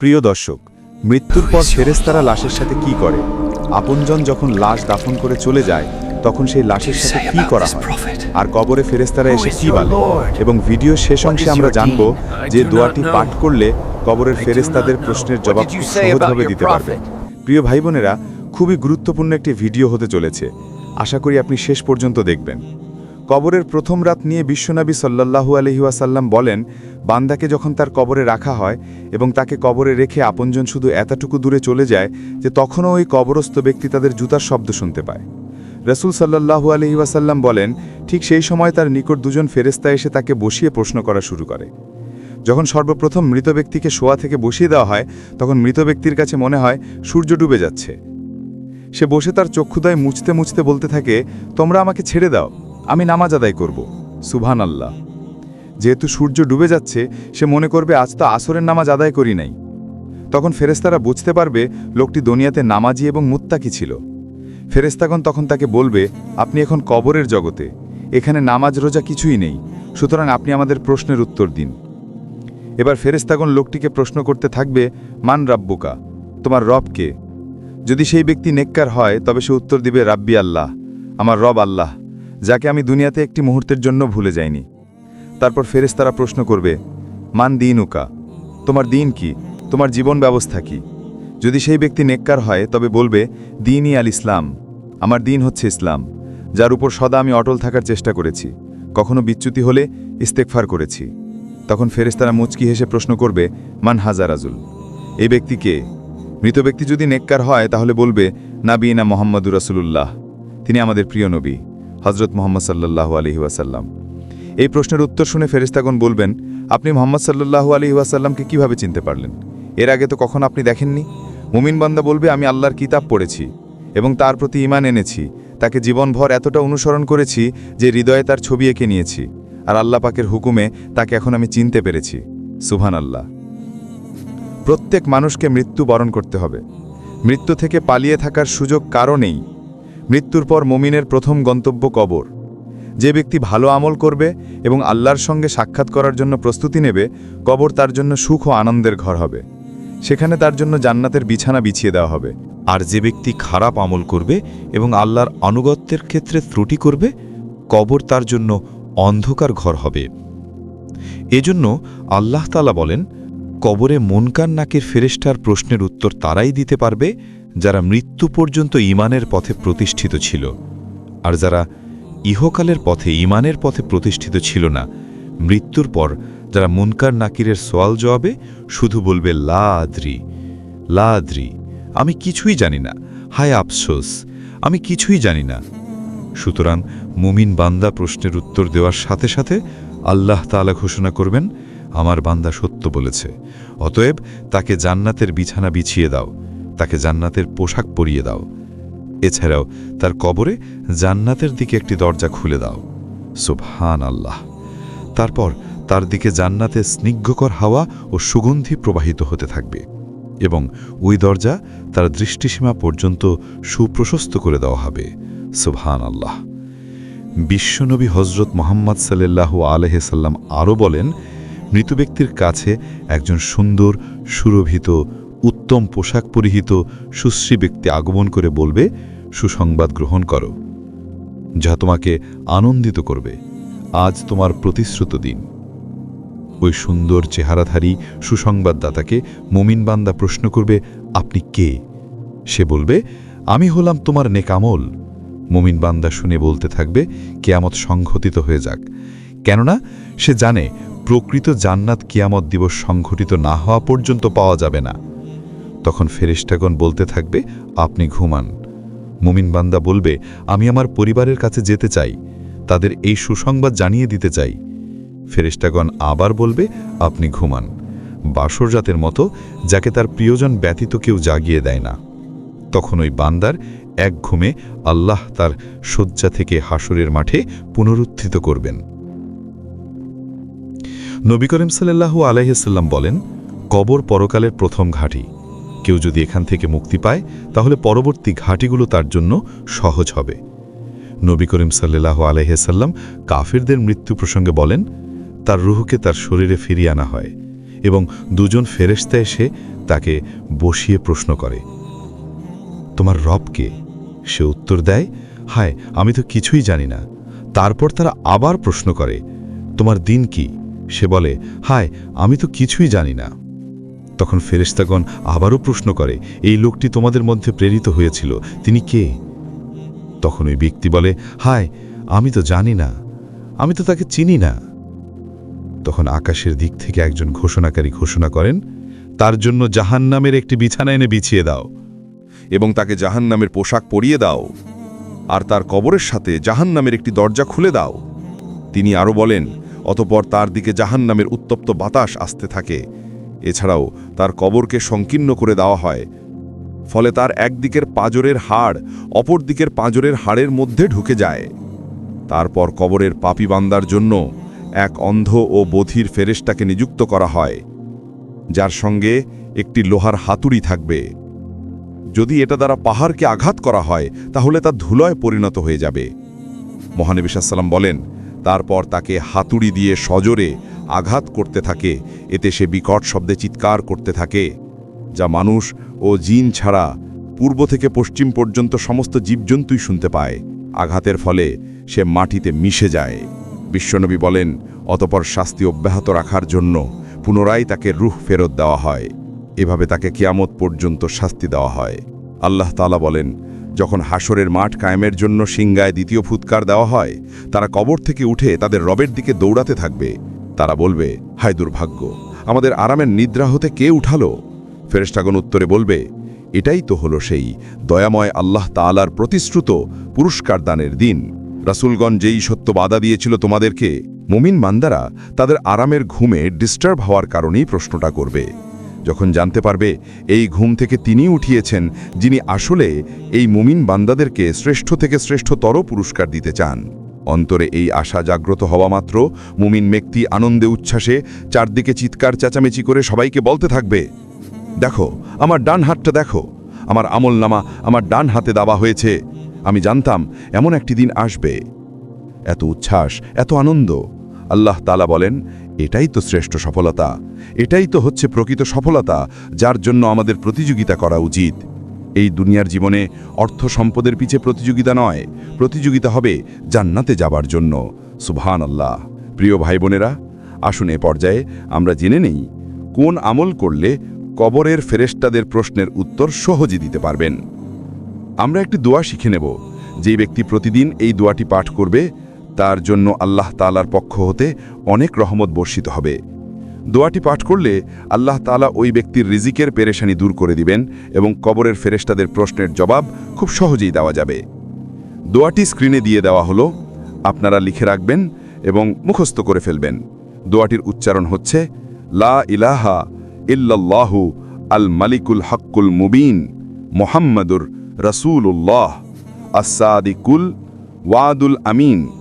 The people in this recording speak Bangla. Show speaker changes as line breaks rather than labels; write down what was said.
প্রিয় দর্শক মৃত্যুর পর ফেরেশতারা লাশের সাথে কি করে? আপনজন যখন লাশ দাফন করে চলে যায় তখন সেই লাশের সাথে কি করা হয়? আর কবরে ফেরেশতারা এসে কি বলে? এবং ভিডিও শেষ অংশে আমরা জানব যে দোয়াটি পাঠ করলে কবরের ফেরেশতাদের প্রশ্নের জবাব সহজভাবে দিতে পারবে। প্রিয় ভাই বোনেরা খুবই গুরুত্বপূর্ণ একটি ভিডিও হতে চলেছে। আশা করি আপনি শেষ পর্যন্ত দেখবেন। কবরের প্রথম রাত নিয়ে বিশ্বনবী সাল্লাল্লাহু আলহিউসাল্লাম বলেন বান্দাকে যখন তার কবরে রাখা হয় এবং তাকে কবরে রেখে আপনজন শুধু এতটুকু দূরে চলে যায় যে তখনও ওই কবরস্থ ব্যক্তি তাদের জুতার শব্দ শুনতে পায়। রসুল সাল্লাহু আলহিউসাল্লাম বলেন, ঠিক সেই সময় তার নিকট দুজন ফেরেস্তা এসে তাকে বসিয়ে প্রশ্ন করা শুরু করে। যখন সর্বপ্রথম মৃত ব্যক্তিকে শোয়া থেকে বসিয়ে দেওয়া হয়, তখন মৃত ব্যক্তির কাছে মনে হয়, সূর্য ডুবে যাচ্ছে। সে বসে তার চক্ষুদয় মুছতে মুছতে বলতে থাকে, তোমরা আমাকে ছেড়ে দাও, আমি নামাজ আদায় করব। সুভান আল্লাহ যেহেতু সূর্য ডুবে যাচ্ছে, সে মনে করবে, আজ তো আসরের নামাজ আদায় করি নাই। তখন ফেরেস্তারা বুঝতে পারবে লোকটি দুনিয়াতে নামাজি এবং মুত্তাকি ছিল। ফেরেস্তাগণ তখন তাকে বলবে, আপনি এখন কবরের জগতে, এখানে নামাজ রোজা কিছুই নেই, সুতরাং আপনি আমাদের প্রশ্নের উত্তর দিন। এবার ফেরেস্তাগণ লোকটিকে প্রশ্ন করতে থাকবে, মান রাব্বুকা, তোমার রব কে? যদি সেই ব্যক্তি নেককার হয়, তবে সে উত্তর দিবে, রাব্বি আল্লাহ, আমার রব আল্লাহ, যাকে আমি দুনিয়াতে একটি মুহূর্তের জন্য ভুলে যাইনি তারপর ফেরেশতারা প্রশ্ন করবে, মান দিন উকা তোমার দিন কি? তোমার জীবন ব্যবস্থা কি? যদি সেই ব্যক্তি নেককার হয়, তবে বলবে, দিনই আল ইসলাম। আমার দিন হচ্ছে ইসলাম, যার উপর সদা আমি অটল থাকার চেষ্টা করেছি। কখনো বিচ্যুতি হলে ইস্তেকফার করেছি। তখন ফেরেশতারা মুচকি হেসে প্রশ্ন করবে, মান হাজার হাজারাজুল এই ব্যক্তিকে মৃত ব্যক্তি যদি নেককার হয়, তাহলে বলবে না নাবিনা মোহাম্মদুর রাসুলুল্লাহ। তিনি আমাদের প্রিয় নবী হজরত মোহাম্মদ সাল্লাহু আলহি ওয়াসাল্লাম। এই প্রশ্নের উত্তর শুনে ফেরিস্তাগণ বলবেন, আপনি মোহাম্মদ সাল্লাহু আলহি ওয়াসাল্লামকে কীভাবে চিনতে পারলেন? এর আগে তো কখন আপনি দেখেননি? মুমিন বান্দা বলবে, আমি আল্লাহর কিতাব পড়েছি এবং তার প্রতি ইমান এনেছি। তাকে জীবনভর এতটা অনুসরণ করেছি যে হৃদয়ে তার ছবি এঁকে নিয়েছি আর আল্লাহ পাকের হুকুমে তাকে এখন আমি চিনতে পেরেছি। সুভান আল্লাহ প্রত্যেক মানুষকে মৃত্যু বরণ করতে হবে। মৃত্যু থেকে পালিয়ে থাকার সুযোগ কারণেই মৃত্যুর পর মমিনের প্রথম গন্তব্য কবর। যে ব্যক্তি ভালো আমল করবে এবং আল্লাহর সঙ্গে সাক্ষাৎ করার জন্য প্রস্তুতি নেবে, কবর তার জন্য সুখ ও আনন্দের ঘর হবে। সেখানে তার জন্য জান্নাতের বিছানা বিছিয়ে দেওয়া হবে।
আর যে ব্যক্তি খারাপ আমল করবে এবং আল্লাহর আনুগত্যের ক্ষেত্রে ত্রুটি করবে, কবর তার জন্য অন্ধকার ঘর হবে। এজন্য আল্লাহ তালা বলেন, কবরে মনকান নাকের ফেরেস্টার প্রশ্নের উত্তর তারাই দিতে পারবে, যারা মৃত্যু পর্যন্ত ইমানের পথে প্রতিষ্ঠিত ছিল। আর যারা ইহকালের পথে ইমানের পথে প্রতিষ্ঠিত ছিল না। মৃত্যুর পর যারা মুনকার নাকিরের সোয়াল জবাবে, শুধু বলবে লা আদ্রি লা আদ্রি আমি কিছুই জানি না। হায় আফসোস, আমি কিছুই জানি না। সুতরাং মুমিন বান্দা প্রশ্নের উত্তর দেওয়ার সাথে সাথে আল্লাহ তাআলা ঘোষণা করবেন, আমার বান্দা সত্য বলেছে। অতএব তাকে জান্নাতের বিছানা বিছিয়ে দাও, তাকে জান্নাতের পোশাক পরিয়ে দাও। এছাড়াও তার কবরে জান্নাতের দিকে একটি দরজা খুলে দাও। সুবহান আল্লাহ তারপর তার দিকে জান্নাতে স্নিগ্ধকর হাওয়া ও সুগন্ধি প্রবাহিত হতে থাকবে এবং ওই দরজা তার দৃষ্টিসীমা পর্যন্ত সুপ্রশস্ত করে দেওয়া হবে। সুবহান আল্লাহ বিশ্বনবী হজরত মোহাম্মদ সাল্লাহ আলহাম আরও বলেন, মৃত ব্যক্তির কাছে একজন সুন্দর, সুরভিত উত্তম পোশাক পরিহিত সুশ্রী ব্যক্তি আগমন করে বলবে, সুসংবাদ গ্রহণ করো, যা তোমাকে আনন্দিত করবে। আজ তোমার প্রতিশ্রুত দিন। ওই সুন্দর চেহারাধারী সুসংবাদদাতাকে মুমিন বান্দা প্রশ্ন করবে, আপনি কে? সে বলবে, আমি হলাম তোমার নেকামল। মুমিন বান্দা শুনে বলতে থাকবে, কেয়ামত সংঘটিত হয়ে যাক। কেননা, সে জানে, প্রকৃত জান্নাত কিয়ামত দিবস সংঘটিত না হওয়া পর্যন্ত পাওয়া যাবে না। তখন ফেরেশতাগণ বলতে থাকবে, আপনি ঘুমান। মুমিন বান্দা বলবে, আমি আমার পরিবারের কাছে যেতে চাই, তাদের এই সুসংবাদ জানিয়ে দিতে চাই। ফেরেশতাগণ আবার বলবে, আপনি ঘুমান। বাসরজাতের মতো, যাকে তার প্রিয়জন ব্যতীত কেউ জাগিয়ে দেয় না। তখন ওই বান্দার এক ঘুমে আল্লাহ তার শয্যা থেকে হাসরের মাঠে পুনরুত্থিত করবেন। নবী করিম সাল্লাহু আলাইসাল্লাম বলেন, কবর পরকালের প্রথম ঘাঁটি। কেউ যদি এখান থেকে মুক্তি পায়, তাহলে পরবর্তী ঘাটিগুলো তার জন্য সহজ হবে। নবী করিম সাল্লাহ আলাইসাল্লাম কাফিরদের মৃত্যু প্রসঙ্গে বলেন, তার রুহকে তার শরীরে ফিরিয়ে আনা হয় এবং দুজন ফেরেস্তা এসে তাকে বসিয়ে প্রশ্ন করে, তোমার রবকে সে উত্তর দেয়, হায়, আমি তো কিছুই জানি না। তারপর তারা আবার প্রশ্ন করে, তোমার দিন কি? সে বলে, হায়, আমি তো কিছুই জানি না। তখন ফেরেশতাগণ আবারও প্রশ্ন করে, এই লোকটি তোমাদের মধ্যে প্রেরিত হয়েছিল, তিনি কে? তখন ওই ব্যক্তি বলে, হায়, আমি তো জানি না, আমি তো তাকে চিনি না। তখন আকাশের দিক থেকে একজন ঘোষণাকারী ঘোষণা করেন, তার জন্য জাহান্নামের একটি বিছানা এনে বিছিয়ে দাও
এবং তাকে জাহান্নামের পোশাক পরিয়ে দাও, আর তার কবরের সাথে জাহান্নামের একটি দরজা খুলে দাও। তিনি আরও বলেন, অতপর তার দিকে জাহান্নামের উত্তপ্ত বাতাস আসতে থাকে এছাড়াও তার কবরকে সংকীর্ণ করে দেওয়া হয়। ফলে তার একদিকের পাঁজরের হাড় অপর দিকের পাজরের হাড়ের মধ্যে ঢুকে যায়। তারপর কবরের পাপি বান্দার জন্য এক অন্ধ ও বধির ফেরেশতাকে নিযুক্ত করা হয়, যার সঙ্গে একটি লোহার হাতুড়ি থাকবে। যদি এটা দ্বারা পাহাড়কে আঘাত করা হয়, তাহলে তা ধুলয় পরিণত হয়ে যাবে। মহানবী সাল্লাম বলেন, তারপর তাকে হাতুড়ি দিয়ে সজোরে আঘাত করতে থাকে, এতে সে বিকট শব্দে চিৎকার করতে থাকে, যা মানুষ ও জিন ছাড়া পূর্ব থেকে পশ্চিম পর্যন্ত সমস্ত জীবজন্তুই শুনতে পায়। আঘাতের ফলে সে মাটিতে মিশে যায়। বিশ্বনবী বলেন, অতপর শাস্তি অব্যাহত রাখার জন্য পুনরায় তাকে রুহ ফেরত দেওয়া হয়। এভাবে তাকে কিয়ামত পর্যন্ত শাস্তি দেওয়া হয়। আল্লাহ তালা বলেন, যখন হাসরের মাঠ কায়েমের জন্য সিংগায় দ্বিতীয় ফুৎকার দেওয়া হয়, তারা কবর থেকে উঠে তাদের রবের দিকে দৌড়াতে থাকবে। তারা বলবে, হায় দুর্ভাগ্য, আমাদের আরামের নিদ্রা হতে কে উঠালো? ফেরেস্টাগন উত্তরে বলবে, এটাই তো হলো সেই দয়াময় আল্লাহ তাআলার প্রতিশ্রুত পুরস্কার দানের দিন। রাসূলগণ যেই সত্য বাধা দিয়েছিল তোমাদেরকে, মুমিন মান্দারা তাদের আরামের ঘুমে ডিস্টার্ব হওয়ার কারণেই প্রশ্নটা করবে। যখন জানতে পারবে, এই ঘুম থেকে তিনি উঠিয়েছেন যিনি আসলে এই মুমিন বান্দাদেরকে শ্রেষ্ঠ থেকে শ্রেষ্ঠতর পুরস্কার দিতে চান। অন্তরে এই আশা জাগ্রত হওয়া মাত্র। মুমিন ব্যক্তি আনন্দে উচ্ছ্বাসে চারদিকে চিৎকার, চেঁচামেচি করে সবাইকে বলতে থাকবে, দেখো, আমার ডান হাতটা দেখো, আমার আমল নামা আমার ডান হাতে দাবা হয়েছে। আমি জানতাম এমন একটি দিন আসবে। এত উচ্ছ্বাস, এত আনন্দ। আল্লাহ তালা বলেন, এটাই তো শ্রেষ্ঠ সফলতা। এটাই তো হচ্ছে প্রকৃত সফলতা, যার জন্য আমাদের প্রতিযোগিতা করা উচিত। এই দুনিয়ার জীবনে অর্থ সম্পদের পিছে প্রতিযোগিতা নয়, প্রতিযোগিতা হবে জান্নাতে যাবার জন্য। সুবহান আল্লাহ প্রিয় ভাই বোনেরা আসুন এ পর্যায়ে আমরা জেনে নেই, কোন আমল করলে কবরের ফেরেস্তাদের প্রশ্নের উত্তর সহজে দিতে পারবেন। আমরা একটি দোয়া শিখে নেব যেই ব্যক্তি প্রতিদিন এই দোয়াটি পাঠ করবে, তার জন্য আল্লাহ তালার পক্ষ হতে অনেক রহমত বর্ষিত হবে। দোয়াটি পাঠ করলে আল্লাহ তালা ওই ব্যক্তির রিজিকের পেরেশানি দূর করে দিবেন এবং কবরের ফেরেশতাদের প্রশ্নের জবাব খুব সহজেই দেওয়া যাবে। দোয়াটি স্ক্রিনে দিয়ে দেওয়া হলো, আপনারা লিখে রাখবেন এবং মুখস্থ করে ফেলবেন। দোয়াটির উচ্চারণ হচ্ছে, লা ইলাহা ইল্লাল্লাহু আল মালিকুল হাক্কুল মুবিন মোহাম্মদুর রসুল্লাহ আসাদিকুল ওয়াদুল আমিন।